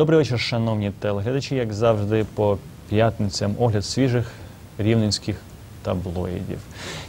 Добрий вечір, шановні телеглядачі. Як завжди, по п'ятницям огляд свіжих рівненських таблоїдів.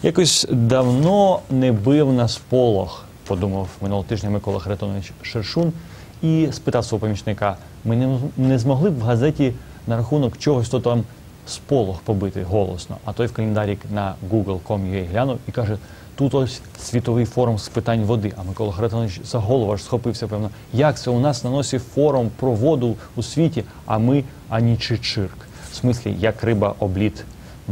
Якось давно не бив на сполох, подумав минулого тижня Микола Харитонович Шершун і спитав свого помічника: ми не, не змогли б в газеті на рахунок чогось то там сполох побити голосно. А той в календарі на google.com.ua глянув і каже: тут ось світовий форум з питань води. А Микола Харитонович за голову аж схопився, певно. Як це у нас на носі форум про воду у світі, а ми ані чи чирк. В смислі, як риба обліт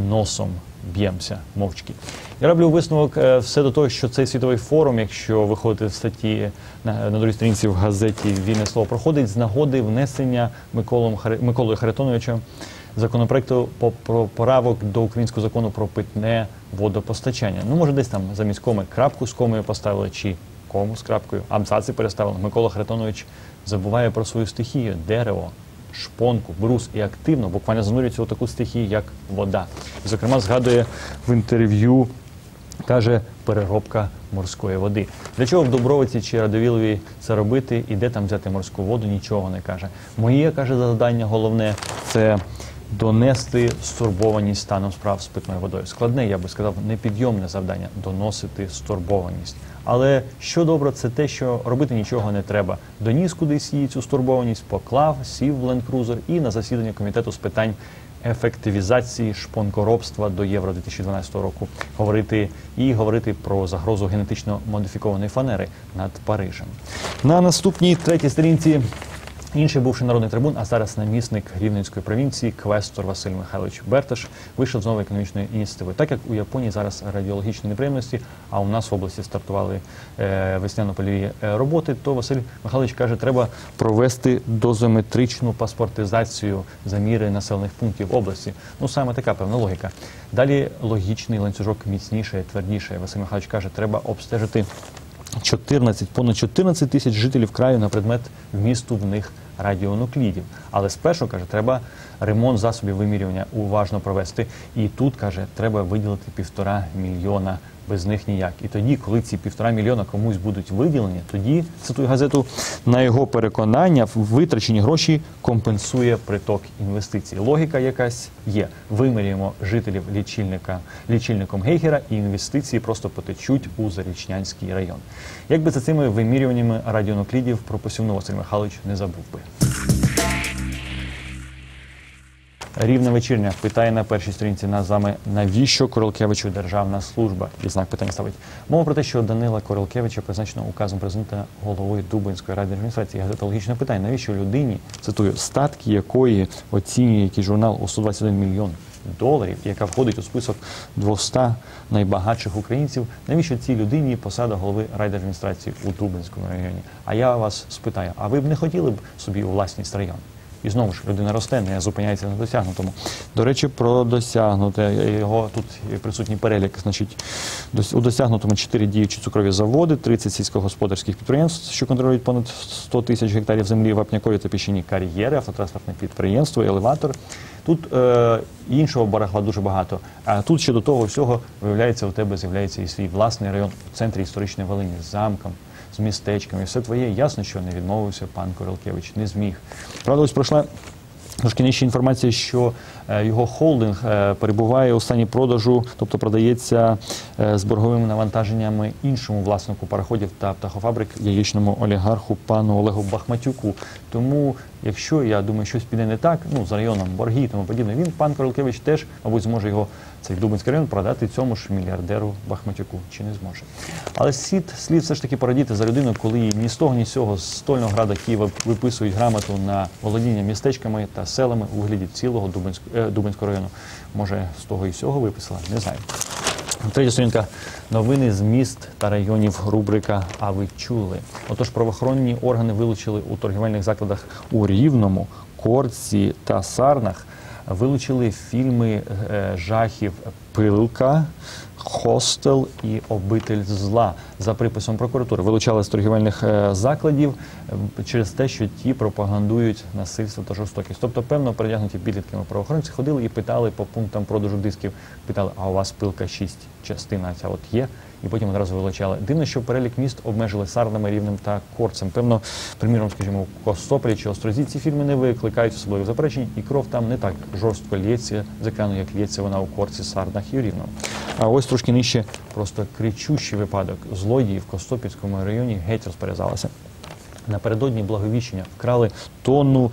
носом б'ємося мовчки. Я роблю висновок е, все до того, що цей світовий форум, якщо виходити в статті на, на другій сторінці в газеті Вільне слово проходить з нагоди внесення Миколом Миколою Харитоновичем законопроекту по про поправок до українського закону про питне водопостачання. Ну, може, десь там замість коми крапку з комою поставили чи кому з крапкою, абзаци переставили. Микола Харитонович забуває про свою стихію дерево, шпонку, брус і активно буквально занурюється у таку стихію, як вода. І, зокрема, згадує в інтерв'ю каже переробка морської води. Для чого в Дубровиці чи Радовілові це робити і де там взяти морську воду, нічого не каже. Моє каже завдання головне це донести стурбованість станом справ з питною водою. Складне, я би сказав, непідйомне завдання доносити стурбованість. Але що добре, це те, що робити нічого не треба. Доніс кудись її цю стурбованість, поклав, сів в ленд-крузер і на засідання комітету з питань ефективізації шпонкоробства до Євро 2012 року говорити і говорити про загрозу генетично модифікованої фанери над Парижем. На наступній третій сторінці. Інший бувший народний трибун, а зараз намісник Рівненської провінції, квестор Василь Михайлович Берташ, вийшов з нової економічної ініціативи. Так як у Японії зараз радіологічні неприємності, а у нас в області стартували е, весняно-польові е, роботи, то Василь Михайлович каже, треба провести дозометричну паспортизацію заміри населених пунктів області. Ну саме така певна логіка. Далі логічний ланцюжок міцніше, твердіше. Василь Михайлович каже, треба обстежити 14, понад 14 тисяч жителів краю на предмет вмісту в них радіонуклідів. Але спершу каже, треба ремонт засобів вимірювання уважно провести. І тут каже, треба виділити півтора мільйона. Без них ніяк. І тоді, коли ці півтора мільйона комусь будуть виділені, тоді цитую газету на його переконання, витрачені гроші компенсує приток інвестицій. Логіка якась є. Вимірюємо жителів лічильника лічильником Гейгера, і інвестиції просто потечуть у Зарічнянський район. Якби за цими вимірюваннями радіонуклідів про посівну Василь Михайлович не забув би. Рівна вечірня питає на першій сторінці з навіщо Королкевичу державна служба? І знак питання ставить. Мова про те, що Данила Королкевича призначено указом президента головою Дубинської ради адміністрації. Газета питання. Навіщо людині, цитую, статки якої оцінює який журнал у 121 мільйон доларів, яка входить у список 200 найбагатших українців. Навіщо цій людині посада голови райдержадміністрації у Дубинському районі? А я вас спитаю: а ви б не хотіли б собі у власність район? І знову ж людина росте, не зупиняється на досягнутому. До речі, про досягнуте його тут присутній перелік. Значить, у досягнутому 4 діючі цукрові заводи, 30 сільськогосподарських підприємств, що контролюють понад 100 тисяч гектарів землі, вапнякові та піщані кар'єри, автотранспортне підприємство, елеватор. Тут е, іншого барахла дуже багато. А тут ще до того всього виявляється, у тебе з'являється і свій власний район у центрі історичної Волині з замком з містечками. Все твоє ясно, що не відмовився пан Королкевич, не зміг. Правда, ось пройшла. Трошки нижча інформація, що е, його холдинг е, перебуває у стані продажу, тобто продається е, з борговими навантаженнями іншому власнику пароходів та птахофабрик, яєчному олігарху пану Олегу Бахматюку. Тому, якщо я думаю, щось піде не так, ну з районом борги і тому подібне, він пан Королкевич теж, мабуть, зможе його цей Дубинський район продати цьому ж мільярдеру Бахматюку, чи не зможе. Але слід, слід все ж таки порадіти за людину, коли їй ні з того, ні з цього з стольного града Києва виписують грамоту на володіння містечками та селами у вигляді цілого Дубинського, е, Дубинського району. Може, з того і сього виписала, не знаю. Третя сторінка новини з міст та районів. Рубрика А ви чули? Отож, правоохоронні органи вилучили у торгівельних закладах у Рівному, Корці та Сарнах. Вилучили фільми е, жахів Пилка, хостел і обитель зла за приписом прокуратури. Вилучали з торгівельних е, закладів е, через те, що ті пропагандують насильство та жорстокість. Тобто, певно, передягнуті підлітками правоохоронці ходили і питали по пунктам продажу дисків. Питали, а у вас пилка 6 частина ця от є? І потім одразу вилучали. Дивно, що перелік міст обмежили Сарнами, Рівнем та Корцем. Певно, приміром, скажімо, у Костополі чи Острозі ці фільми не викликають особливих заперечень, і кров там не так жорстко лється з екрану, як лється вона у Корці, Сарнах і Рівному. А ось трошки нижче просто кричущий випадок. Злодії в Костопільському районі геть розперезалися. Напередодні благовіщення вкрали тонну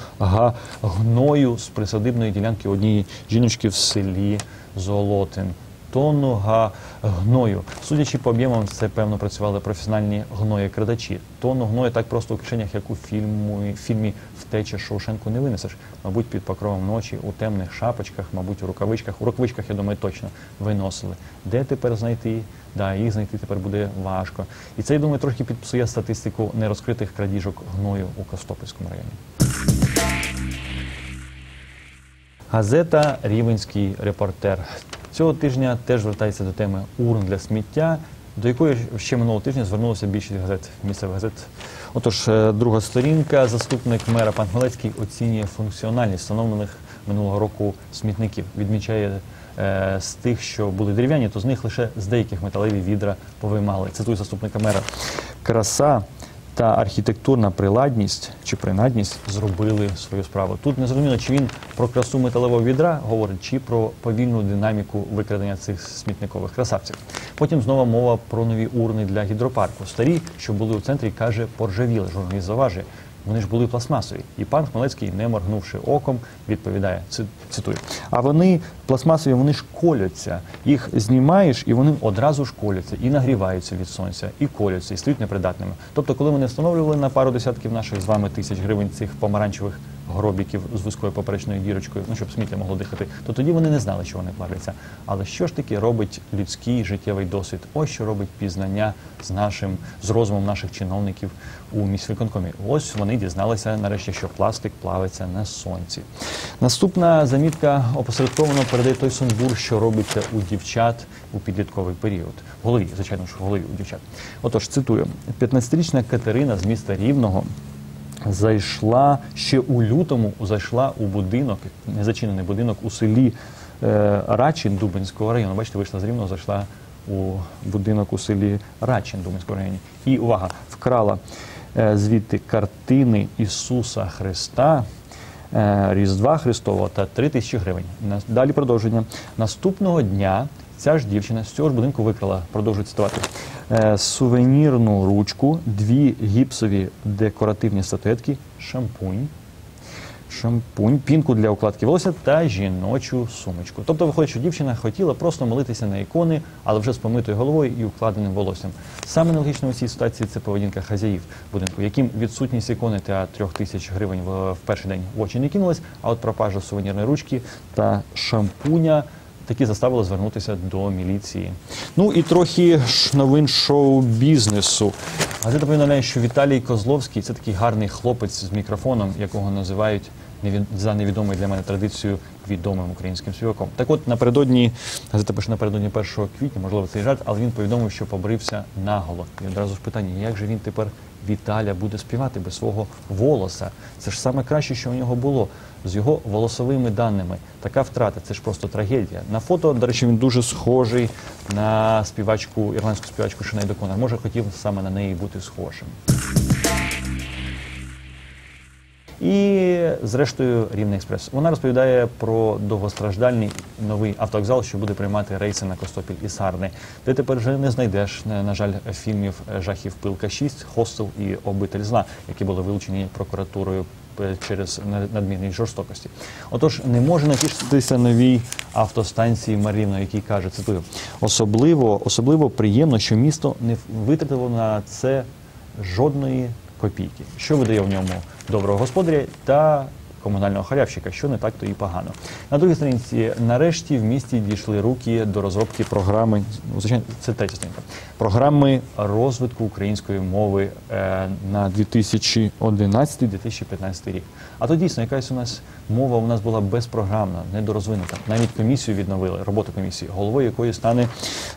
гною з присадибної ділянки однієї жіночки в селі Золотин. Тонну гною. Судячи по об'ємам, це певно працювали професіональні гноєкрадачі. Тонну гною так просто у кишенях, як у фільмі Втеча Шоушенку не винесеш. Мабуть, під покровом ночі, у темних шапочках, мабуть, у рукавичках. У рукавичках, я думаю, точно виносили. Де тепер знайти? Да, їх знайти тепер буде важко. І це, я думаю, трохи підпсує статистику нерозкритих крадіжок гною у Костопільському районі. Газета Рівенський репортер цього тижня теж звертається до теми урн для сміття, до якої ще минулого тижня звернулося більшість газет місцевих газет. Отож, е, друга сторінка, заступник мера пан Хмелецький оцінює функціональність встановлених минулого року смітників. Відмічає е, з тих, що були дерев'яні, то з них лише з деяких металеві відра повиймали. Цитую заступника мера. Краса та архітектурна приладність чи принадність зробили свою справу. Тут не зрозуміло, чи він про красу металевого відра говорить, чи про повільну динаміку викрадення цих смітникових красавців. Потім знову мова про нові урни для гідропарку. Старі, що були у центрі, каже, поржавіли. Журналіст заважує. Вони ж були пластмасові. І пан Хмелецький, не моргнувши оком, відповідає, цитую. А вони пластмасові, вони ж коляться. Їх знімаєш, і вони одразу ж коляться, і нагріваються від сонця, і коляться, і стають непридатними. Тобто, коли вони встановлювали на пару десятків наших з вами тисяч гривень цих помаранчевих гробіків з вузькою поперечною дірочкою, ну щоб сміття могло дихати, то тоді вони не знали, що вони плавляться. Але що ж таки робить людський життєвий досвід? Ось що робить пізнання з нашим з розумом наших чиновників у міськвиконкомі. Ось вони дізналися нарешті, що пластик плавиться на сонці. Наступна замітка опосередковано передає той сумбур, що робиться у дівчат у підлітковий період. В голові, звичайно ж, в голові у дівчат. Отож, цитую: 15-річна Катерина з міста Рівного зайшла ще у лютому, зайшла у будинок, незачинений будинок у селі е, Рачин Дубинського району. Бачите, вийшла з Рівного, зайшла у будинок у селі Рачин Дубинського району. І увага, вкрала е, звідти картини Ісуса Христа. е, Різдва Христового та 3 тисячі гривень. Далі продовження. Наступного дня ця ж дівчина з цього ж будинку викрала, продовжую цитувати, е, сувенірну ручку, дві гіпсові декоративні статуетки, шампунь, шампунь, пінку для укладки волосся та жіночу сумочку. Тобто виходить, що дівчина хотіла просто молитися на ікони, але вже з помитою головою і укладеним волоссям. Саме нелогічно у цій ситуації це поведінка хазяїв будинку, яким відсутність ікони та трьох тисяч гривень в, в перший день в очі не кинулась, а от пропажа сувенірної ручки та шампуня. Таки заставили звернутися до міліції. Ну і трохи ж новин шоу-бізнесу. Газета повідомляє, що Віталій Козловський це такий гарний хлопець з мікрофоном, якого називають за невідомою для мене традицією відомим українським співаком. Так от напередодні газета пише напередодні 1 квітня, можливо, цей жарт, але він повідомив, що побрився наголо. І одразу ж питання: як же він тепер Віталя буде співати без свого волоса? Це ж саме краще, що у нього було з його волосовими даними. Така втрата, це ж просто трагедія. На фото, до речі, він дуже схожий на співачку, ірландську співачку Шинейду Конор. Може, хотів саме на неї бути схожим. І зрештою Рівний експрес. Вона розповідає про довгостраждальний новий автовокзал, що буде приймати рейси на Костопіль і Сарни. Ти тепер вже не знайдеш, на жаль, фільмів жахів Пилка 6, Хостел і Обитель зла, які були вилучені прокуратурою е, через на- надмірність жорстокості. Отож, не може натішитися новій автостанції Марівно, який каже, цитую, особливо, особливо приємно, що місто не витратило на це жодної копійки, що видає в ньому доброго господаря та комунального халявщика, що не так то і погано. На другій сторінці нарешті в місті дійшли руки до розробки програми. Звичайно, це третя сторінка. Програми розвитку української мови е, на 2011-2015 рік. А то дійсно якась у нас мова у нас була безпрограмна, недорозвинута. Навіть комісію відновили, роботу комісії, головою якої стане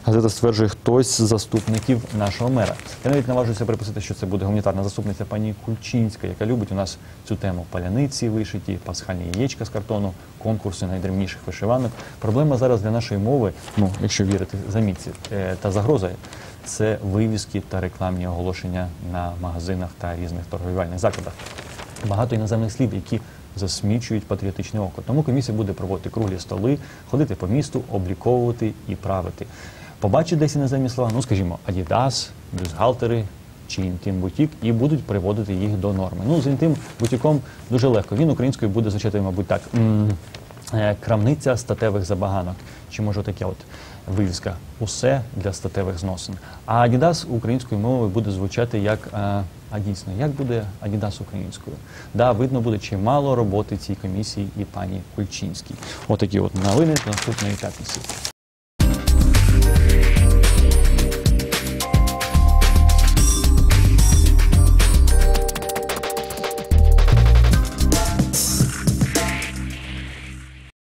газета стверджує хтось з заступників нашого мера. Я навіть наважуюся припустити, що це буде гуманітарна заступниця пані Кульчинська, яка любить у нас цю тему паляниці вишиті, пасхальні яєчка з картону, конкурси найдревніших вишиванок. Проблема зараз для нашої мови, ну якщо вірити замітці, е, та загроза це вивіски та рекламні оголошення на магазинах та різних торговельних закладах. Багато іноземних слів, які засмічують патріотичне око. Тому комісія буде проводити круглі столи, ходити по місту, обліковувати і правити. Побачить десь іноземні слова, ну скажімо, Adidas, бюстгальтери чи інтим бутік, і будуть приводити їх до норми. Ну з інтим бутіком дуже легко. Він українською буде звучати, мабуть, так. е, Крамниця статевих забаганок, чи може таке от вивіска усе для статевих зносин. А Adidas українською мовою буде звучати як е, а дійсно, як буде Adidas українською? Да, видно буде чимало роботи цій комісії і пані Кульчинській. Отакі от новини наступної п'ятниці.